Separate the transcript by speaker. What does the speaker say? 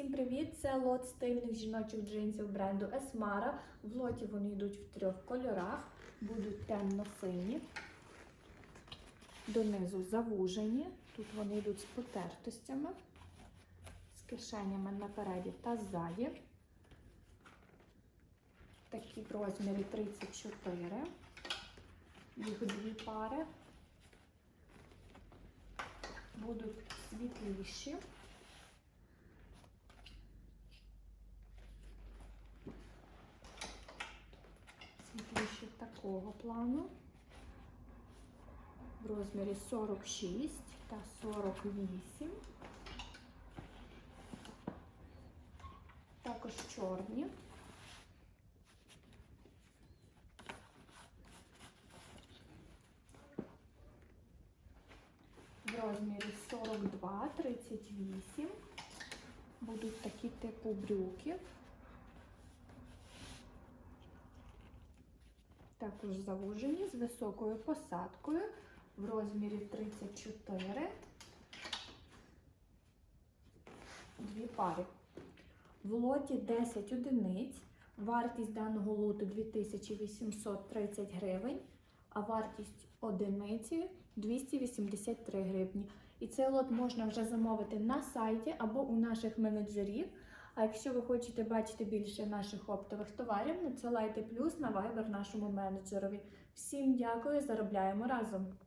Speaker 1: Всім привіт! Це лот стильних жіночих джинсів бренду Esmara. В лоті вони йдуть в трьох кольорах, будуть темно-сині, донизу завужені. Тут вони йдуть з потертостями, з кишенями напереді та ззаді. Такі в розмірі 34. Їх дві пари. Будуть світліші. світліші такого плану в розмірі 46 та 48. Також чорні. В розмірі 42, 38. Будуть такі типу брюків. Також завужені з високою посадкою в розмірі 34. Дві пари. В лоті 10 одиниць. Вартість даного лоту 2830 гривень, а вартість одиниці 283 гривні. І цей лот можна вже замовити на сайті або у наших менеджерів. А якщо ви хочете бачити більше наших оптових товарів, надсилайте плюс на вайбер нашому менеджерові. Всім дякую, заробляємо разом!